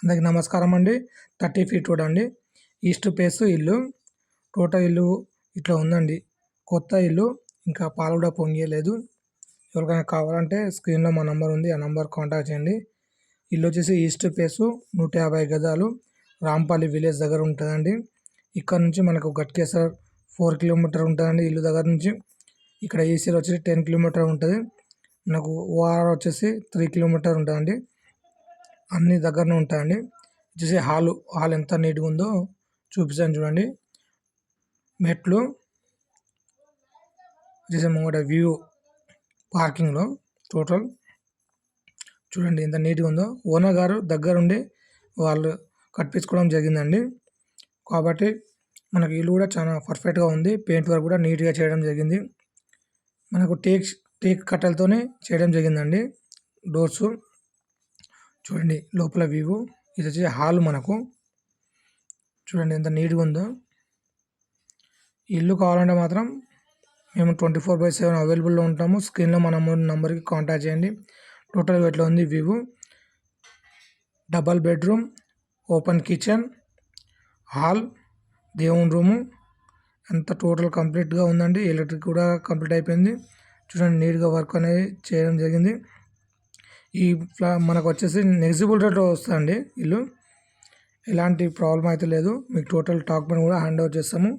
అందరికి నమస్కారం అండి. థర్టీ ఫీట్ రోడ్ అండి. ఈస్ట్ పేస్ ఇల్లు టోటల్ ఇల్లు ఇట్లా ఉందండి. కొత్త ఇల్లు ఇంకా పాలు కూడా పొంగియలేదు. ఎవరికైనా కావాలంటే స్క్రీన్లో మా నంబర్ ఉంది. ఆ నంబర్ కాంటాక్ట్ చేయండి. ఇల్లు వచ్చేసి ఈస్ట్ ఫేసు నూట యాభై గజాలు రాంపల్లి విలేజ్ దగ్గర ఉంటుందండి. ఇక్కడ నుంచి మనకు గట్కేసర్ ఫోర్ కిలోమీటర్ ఉంటుందండి ఇల్లు దగ్గర నుంచి. ఇక్కడ ఈసీలో వచ్చేసి టెన్ కిలోమీటర్ ఉంటుంది. మనకు ఓఆర్ వచ్చేసి త్రీ కిలోమీటర్ ఉంటుందండి. అన్ని దగ్గరనే ఉంటాయండి. వచ్చేసి హాలు హాల్ ఎంత నీట్గా ఉందో చూపిస్తాను చూడండి. మెట్లు వచ్చేసి ముంగట వ్యూ పార్కింగ్లో టోటల్. చూడండి ఎంత నీట్గా ఉందో. ఓనర్ గారు దగ్గరుండి వాళ్ళు కట్టించుకోవడం జరిగిందండి. కాబట్టి మనకి ఇల్లు కూడా చాలా పర్ఫెక్ట్గా ఉంది. పెయింట్ వర్క్ కూడా నీట్గా చేయడం జరిగింది. మనకు టేక్ టేక్ కట్టలతోనే చేయడం జరిగిందండి. డోర్సు. చూడండి లోపల వ్యూ ఇది వచ్చి హాల్ మనకు. చూడండి ఎంత నీట్గా ఉందో. ఇల్లు కావాలంటే మాత్రం మేము ట్వంటీ ఫోర్ బై సెవెన్ అవైలబుల్లో ఉంటాము. స్క్రీన్లో మన నెంబర్కి కాంటాక్ట్ చేయండి. టోటల్ ఎట్లా ఉంది? View double bedroom open kitchen hall దేవుని రూము అంత టోటల్ కంప్లీట్గా ఉందండి? ఎలక్ట్రిక్ కూడా కంప్లీట్ అయిపోయింది. చూడండి నీట్గా వర్క్ అనేది చేయడం జరిగింది. ఈ ఫ్లా మనకు వచ్చేసి నెగిజిబుల్ రేట్ వస్తుందండి ఇల్లు. ఎలాంటి ప్రాబ్లం అయితే లేదు. మీకు టోటల్ డాక్యుమెంట్ కూడా హ్యాండ్ ఓవర్ చేస్తాము.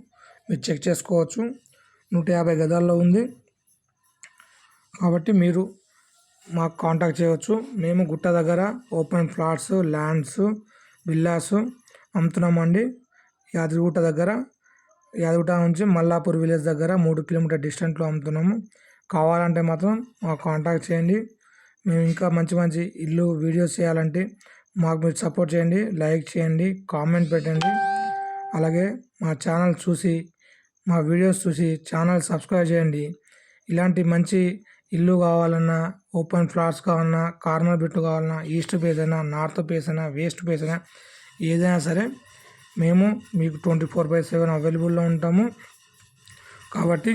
మీరు చెక్ చేసుకోవచ్చు. నూట యాభై గదాల్లో ఉంది. కాబట్టి మీరు మాకు కాంటాక్ట్ చేయవచ్చు. మేము గుట్ట దగ్గర ఓపెన్ ఫ్లాట్స్ ల్యాండ్స్ విల్లాస్ అమ్ముతున్నామండి. యాదగిరిగుట్ట దగ్గర యాదగిరిగుట్ట నుంచి మల్లాపూర్ విలేజ్ దగ్గర మూడు కిలోమీటర్ డిస్టెంట్లో అమ్ముతున్నాము. కావాలంటే మాత్రం మాకు కాంటాక్ట్ చేయండి. మేము ఇంకా మంచి మంచి ఇల్లు వీడియోస్ చేయాలంటే మాకు మీరు సపోర్ట్ చేయండి లైక్ చేయండి కామెంట్ పెట్టండి. అలాగే మా ఛానల్ చూసి మా వీడియోస్ చూసి ఛానల్ సబ్స్క్రైబ్ చేయండి. ఇలాంటి మంచి ఇల్లు కావాలన్నా ఓపెన్ ఫ్లాట్స్ కావాలన్నా కార్నర్ బిట్ కావాలన్నా ఈస్ట్ పేస్ అయినా నార్త్ పేస్ అయినా వేస్ట్ పేస్ అయినా ఏదైనా సరే మేము మీకు ట్వంటీ ఫోర్ బై సెవెన్ అవైలబుల్లో ఉంటాము. కాబట్టి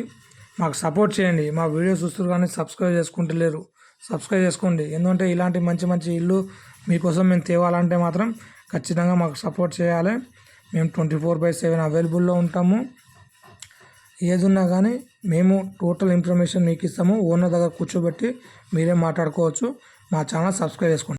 మాకు సపోర్ట్ చేయండి. మా వీడియోస్ చూస్తారు కానీ సబ్స్క్రైబ్ చేసుకుంటలేరు. సబ్స్క్రైబ్ చేసుకోండి. ఎందుకంటే ఇలాంటి మంచి మంచి ఇల్లు మీకోసం మేము తేవాలంటే మాత్రం ఖచ్చితంగా మాకు సపోర్ట్ చేయాలి. మేము ట్వంటీ ఫోర్ బై సెవెన్ అవైలబుల్లో ఉంటాము. ఏది ఉన్నా కానీ మేము టోటల్ ఇన్ఫర్మేషన్ మీకు ఇస్తాము ఓనర్ దగ్గర కూర్చోబెట్టి మీరే మాట్లాడుకోవచ్చు. మా ఛానల్ సబ్స్క్రైబ్ చేసుకోండి.